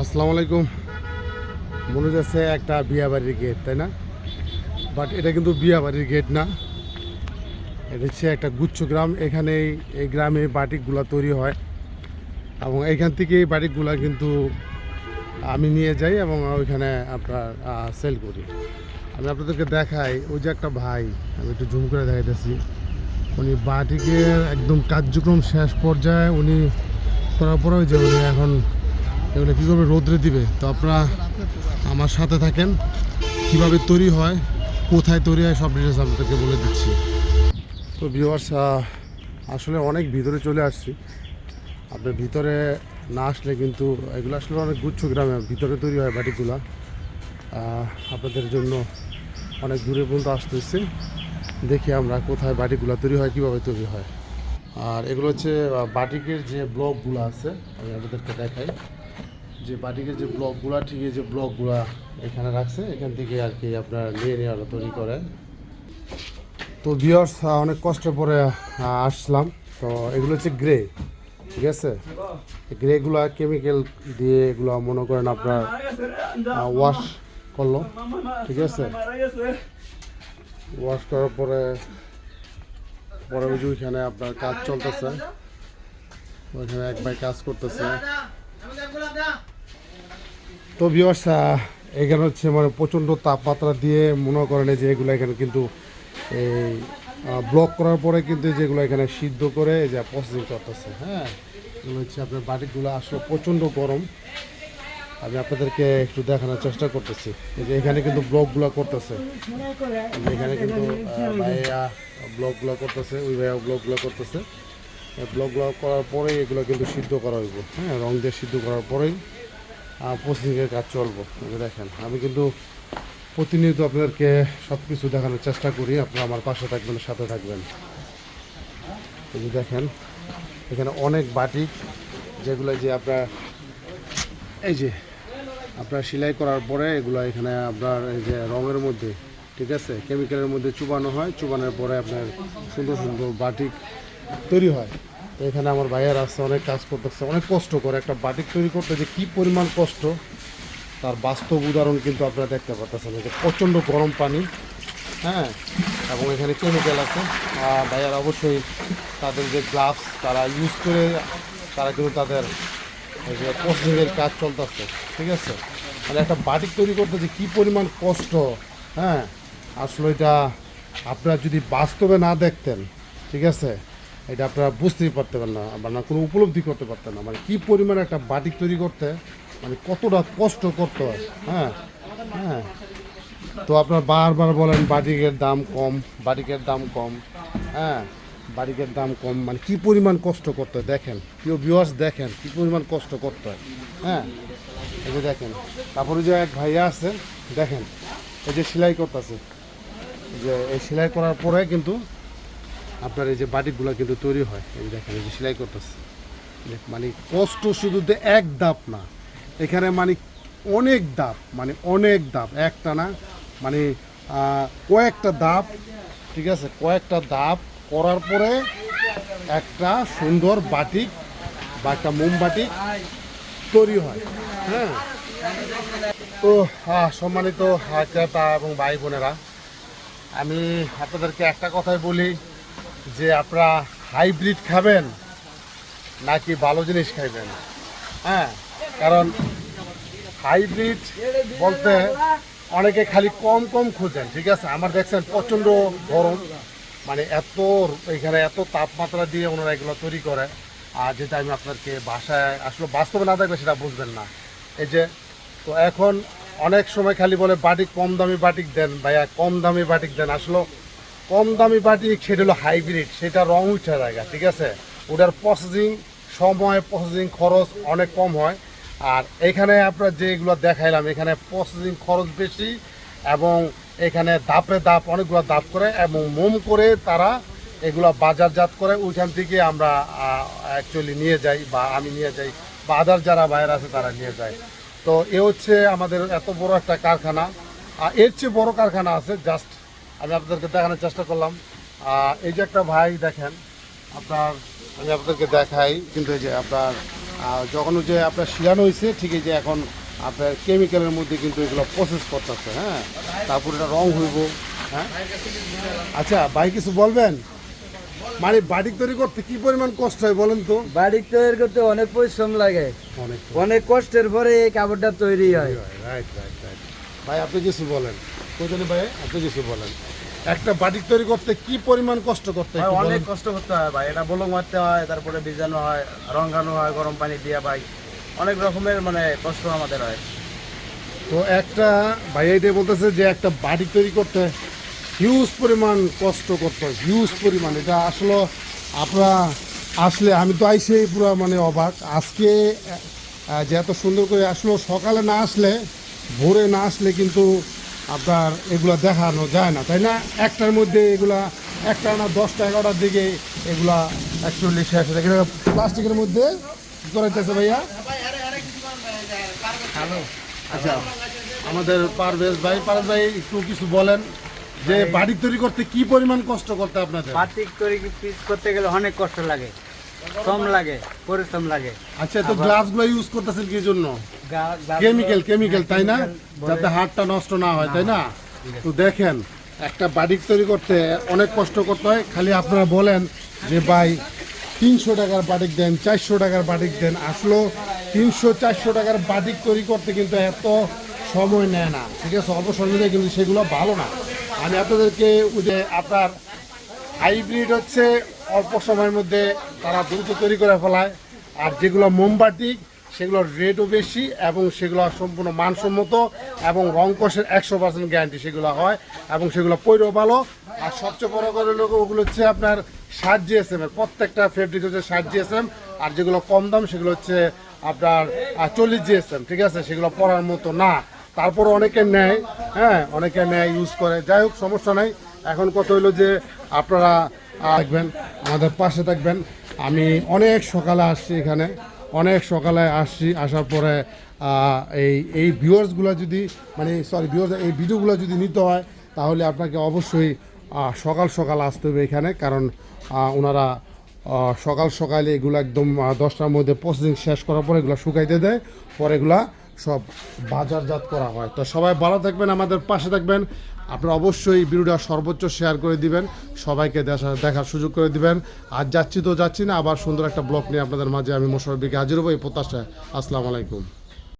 আসসালামু আলাইকুম। মনে যাচ্ছে একটা বিয়া বাড়ির গেট, তাই না? বাট এটা কিন্তু বিয়া বাড়ির গেট না। এটা হচ্ছে একটা গুচ্ছ গ্রাম। এখানে এই গ্রামে বাটিকগুলা তৈরি হয়। এবং এখান থেকে এই বাটিকগুলা কিন্তু আমি নিয়ে যাই এবং ওইখানে আপনার সেল করি। আমি আপনাদেরকে দেখাই। ওই যে একটা ভাই, আমি একটু জুম করে দেখাইতেছি। উনি বাটিকের একদম কার্যক্রম শেষ পর্যায়ে উনি করার পরে ওই যে উনি এখন এগুলো কী করবে রোদ্রে দিবে। তো আপনারা আমার সাথে থাকেন। কীভাবে তৈরি হয়, কোথায় তৈরি হয়, সব ডিটেলস আপনাদেরকে বলে দিচ্ছি। তো ভিউয়ার্স আসলে অনেক ভিতরে চলে আসছি। আপনার ভিতরে না আসলে কিন্তু এগুলো আসলে অনেক গুচ্ছ গ্রামে, ভিতরে তৈরি হয় বাটিগুলা আপনাদের জন্য অনেক দূরে পর্যন্ত আসতেছে। দেখি আমরা কোথায় বাটিগুলা তৈরি হয়, কীভাবে তৈরি হয়। আর এগুলো হচ্ছে বাটিকের যে ব্লকগুলো আছে, আমি আপনাদেরকে দেখাই। যে বাটিকের যে ব্লকগুলো, ঠিক যে ব্লকগুলো এখানে রাখছে, এখান থেকে আর কি আপনার নিয়ে ওরা তৈরি করে। তো ভিওর্স অনেক কষ্টের পরে আসলাম। তো এগুলো হচ্ছে গ্রে ঠিক আছে? গ্রেগুলো কেমিক্যাল দিয়ে এগুলো মনে করেন আপনার ওয়াশ করল, ঠিক আছে? ওয়াশ করার পরে পরে ওই ওইখানে আপনার কাজ চলতেছে। ওইখানে এক ভাই কাজ করতেছে। তো ভিওর্স এখানে হচ্ছে মানে প্রচণ্ড তাপমাত্রা দিয়ে মনে করেন যে এগুলো এখানে কিন্তু এই ব্লক করার পরে কিন্তু যেগুলো এখানে সিদ্ধ করে যে প্রসেসিং করতেছে হ্যাঁ? এগুলো হচ্ছে আপনার বাটিগুলো আসলে প্রচণ্ড গরম। আমি আপনাদেরকে একটু দেখানোর চেষ্টা করতেছি। এই যে এখানে কিন্তু ব্লকগুলো করতেছে। এখানে কিন্তু ভাইয়া ব্লকগুলো করতেছে, ওই ভাইয়া ব্লকগুলো করতেছে। ব্লকগুলো করার পরেই এগুলো কিন্তু সিদ্ধ করা হইব হ্যাঁ? রং দিয়ে সিদ্ধ করার পরেই প্রসেসিংয়ের কাজ চলবো দেখেন। আমি কিন্তু প্রতিনিয়ত আপনাদেরকে সব কিছু দেখানোর চেষ্টা করি, আপনারা আমার পাশে থাকবেন, সাথে থাকবেন। এই দেখেন, এখানে অনেক বাটিক, যেগুলো যে আপনার, এই যে আপনার সেলাই করার পরে এগুলো এখানে আপনার এই যে রঙের মধ্যে, ঠিক আছে? কেমিক্যালের মধ্যে চুবানো হয়, চুবানোর পরে আপনার সুন্দর সুন্দর বাটিক তৈরি হয়। এখানে আমার ভাইয়ের আসছে অনেক কাজ করতেছে, অনেক কষ্ট করে। একটা বাটিক তৈরি করতে যে কী পরিমাণ কষ্ট, তার বাস্তব উদাহরণ কিন্তু আপনারা দেখতে পাচ্ছেন যে প্রচণ্ড গরম পানি হ্যাঁ? এবং এখানে কেমিক্যাল আছে। আর ভাইয়ার অবশ্যই তাদের যে গ্লাভস তারা ইউজ করে, তারা কিন্তু তাদের যে প্রসেসিংয়ের কাজ চলতেছে, ঠিক আছে? মানে একটা বাটিক তৈরি করতে যে কী পরিমাণ কষ্ট হ্যাঁ? আসলে এটা আপনারা যদি বাস্তবে না দেখতেন, ঠিক আছে? এটা আপনারা বুঝতেই পারতেন না, বা না কোনো উপলব্ধি করতে পারতেন না। মানে কী পরিমাণ একটা বাটিক তৈরি করতে মানে কতটা কষ্ট করতে হয় হ্যাঁ? হ্যাঁ? তো আপনারা বারবার বলেন, বাটিকের দাম কম, বাটিকের দাম কম হ্যাঁ? বাটিকের দাম কম মানে কী পরিমাণ কষ্ট করতে হয়, দেখেন। প্রিয় ভিউয়ার্স দেখেন কী পরিমাণ কষ্ট করতে হয় হ্যাঁ? এই যে দেখেন, তারপরে যে এক ভাইয়া আছে, দেখেন, এই যে সেলাই করতেছে। যে এই সেলাই করার পরে কিন্তু আপনার এই যে বাটিকগুলো কিন্তু তৈরি হয়, এই দেখেন, এই যে সেলাই করতেছে। মানে কষ্ট শুধু এক দাপ না। এখানে মানে অনেক দাপ মানে অনেক দাপ। একটা না মানে কয়েকটা দাপ, ঠিক আছে? কয়েকটা দাপ করার পরে একটা সুন্দর বাটিক বা একটা মোমবাটিক তৈরি হয় হ্যাঁ? তো সম্মানিত ক্রেতা এবং ভাই বোনেরা আমি আপনাদেরকে একটা কথাই বলি। যে আপনারা হাইব্রিড খাবেন নাকি ভালো জিনিস খাইবেন? হ্যাঁ কারণ হাইব্রিড বলতে অনেকে খালি কম কম খুঁজেন, ঠিক আছে? আমার দেখছেন প্রচণ্ড গরম মানে এত এখানে এত তাপমাত্রা দিয়ে ওনারা এগুলো তৈরি করে, আর যেটা আমি আপনাদেরকে বাসায় আসলে বাস্তবে না দেখলে সেটা বুঝবেন না। এই যে, তো এখন অনেক সময় খালি বলে বাটিক কম দামি বাটিক দেন, ভাইয়া কম দামি বাটিক দেন। আসলে কম দামি বাটিক সেটা হলো হাইব্রিড সেটা রং উঠে জায়গা ঠিক আছে? ওটার প্রসেসিং সময় প্রসেসিং খরচ অনেক কম হয়। আর এখানে আপনার যেগুলো দেখাইলাম, এখানে প্রসেসিং খরচ বেশি এবং এখানে দাপে দাপ, অনেকগুলো দাপ করে এবং মোম করে তারা এগুলো বাজারজাত করে, ওইখান থেকে আমরা অ্যাকচুয়ালি নিয়ে যাই বা আমি নিয়ে যাই বা আদার যারা বাইরে আছে তারা নিয়ে যায়। তো এ হচ্ছে আমাদের এত বড় একটা কারখানা। আর এর চেয়ে বড় কারখানা আছে জাস্ট আমি আপনাদেরকে দেখানোর চেষ্টা করলাম। এই যে একটা ভাই দেখেন আপনার আমি আপনাদেরকে দেখাই কিন্তু এই যে আপনার যখন যে আপনার শিরানো হয়েছে ঠিক এই যে এখন আপনার কেমিক্যালের মধ্যে কিন্তু এগুলো প্রসেস করতেছে হ্যাঁ? তারপর এটা রং হইব হ্যাঁ? আচ্ছা ভাই কিছু বলবেন? মানে বাড়ি তৈরি করতে কি পরিমাণ কষ্ট হয় বলেন তো? বাড়ি তৈরি করতে অনেক পরিশ্রম লাগে। অনেক অনেক কষ্টের পরে এই কাপড়টা তৈরি হয়। রাইট রাইট রাইট ভাই আপনি কিছু বলেন। ভাই আপনি কিছু বলেন। একটা তৈরি করতে কি পরিমাণ কষ্ট করতে হয় অনেক কষ্ট করতে হয় ভাই। এটা বলং মারতে হয় তারপরে ভিজানো হয় রঙানো হয় গরম পানি দিয়ে ভাই। অনেক রকমের মানে কষ্ট আমাদের হয়। তো একটা ভাই বলতেছে যে একটা তৈরি করতে হিউজ পরিমাণ কষ্ট করতে হয় হিউজ পরিমাণ। এটা আসলে আপনারা আসলে আমি তো আইসেই পুরো মানে অবাক। আজকে যে এত সুন্দর করে আসলো সকালে না আসলে ভোরে না আসলে কিন্তু আপনার এগুলা দেখানো যায় না তাই না? একটার মধ্যে এগুলা একটা না দশটা এগারোটার দিকে এগুলা অ্যাকচুয়ালি শেষ হয়ে যায়। প্লাস্টিকের মধ্যে কী করাইতেছে ভাইয়া। হ্যালো আচ্ছা আমাদের পারভেজ ভাই পারভেজ ভাই একটু কিছু বলেন যে বাড়ি তৈরি করতে কি পরিমাণ কষ্ট করতে আপনাদের? বাতিক তৈরি পিস করতে গেলে অনেক কষ্ট লাগে শ্রম লাগে পরিশ্রম লাগে। আচ্ছা তো গ্লাসগুলো ইউজ করতেছেন কি জন্য? কেমিক্যাল কেমিক্যাল তাই না? যাতে হাড়টা নষ্ট না হয় তাই না? তো দেখেন একটা বাড়ি তৈরি করতে অনেক কষ্ট করতে হয়। খালি আপনারা বলেন যে ভাই তিনশো টাকার বাটিক দেন চারশো টাকার বাটিক দেন। আসলো তিনশো চারশো টাকার বাটিক তৈরি করতে কিন্তু এত সময় নেয় না ঠিক আছে? অবসর নিলে কিন্তু সেগুলো ভালো না। আমি আপনাদেরকে ওই যে আপনার হাইব্রিড হচ্ছে অল্প সময়ের মধ্যে তারা দ্রুত তৈরি করে ফেলায়। আর যেগুলো মোমবাতি সেগুলোর রেটও বেশি এবং সেগুলো সম্পূর্ণ মানসম্মত এবং রং কষের একশো পার্সেন্ট গ্যারান্টি সেগুলো হয় এবং সেগুলো পৈরও ভালো। আর সবচেয়ে বড় করে ওগুলো হচ্ছে আপনার ষাট জিএসএম এর, প্রত্যেকটা ফেব্রিক হচ্ছে ষাট জিএসএম আর যেগুলো কম দাম সেগুলো হচ্ছে আপনার চল্লিশ জিএসএম ঠিক আছে? সেগুলো পরার মতো না। তারপর অনেকে নেয় হ্যাঁ অনেকে নেয় ইউজ করে। যাই হোক, সমস্যা নাই। এখন কত হইল যে আপনারা থাকবেন, আমাদের পাশে থাকবেন। আমি অনেক সকালে আসছি এখানে। অনেক সকালে আসছি আসার পরে এই এই ভিউয়ার্সগুলো যদি মানে সরি ভিউয়ার্স এই ভিডিওগুলো যদি নিতে হয়, তাহলে আপনাকে অবশ্যই সকাল সকাল আসতে হবে এখানে। কারণ ওনারা সকাল সকালে এগুলো একদম দশটার মধ্যে প্রসেসিং শেষ করার পরে এগুলো শুকাইতে দেয়, পরে এগুলা সব বাজারজাত করা হয়। তো সবাই ভালো থাকবেন, আমাদের পাশে থাকবেন। আপনারা অবশ্যই ভিডিওটা সর্বোচ্চ শেয়ার করে দিবেন, সবাইকে দেখা- দেখার সুযোগ করে দিবেন। আর যাচ্ছি তো যাচ্ছি না, আবার সুন্দর একটা ব্লগ নিয়ে আপনাদের মাঝে আমি মোশারফিকে হাজির হব এই প্রত্যাশায়। আসসালামু আলাইকুম।